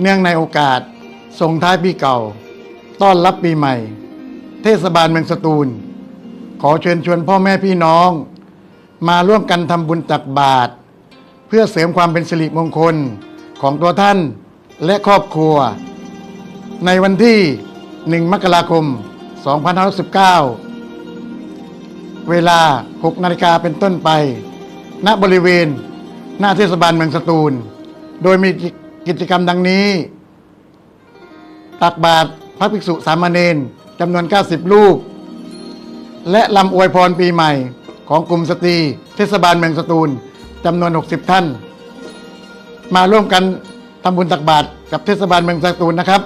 เนื่องในโอกาสส่งท้ายปีเก่า ต้อนรับปีใหม่ เทศบาลเมืองสตูล ขอเชิญชวนพ่อแม่พี่น้อง มาร่วมกันทำบุญตักบาตรเพื่อเสริมความเป็นสิริมงคลของตัวท่านและครอบครัว ในวันที่ 1 มกราคม 2519 เวลา 6 นาฬิกาเป็นต้นไป ณบริเวณ หน้าเทศบาลเมืองสตูล โดยมี กิจกรรมดังนี้ ตักบาตรพระภิกษุสามเณรจำนวน 90 รูป และลำอวยพรปีใหม่ ของกลุ่มสตรีเทศบาลเมืองสตูลจำนวน 60 ท่าน มาร่วมกันทำบุญตักบาตรกับเทศบาลเมืองสตูลนะครับ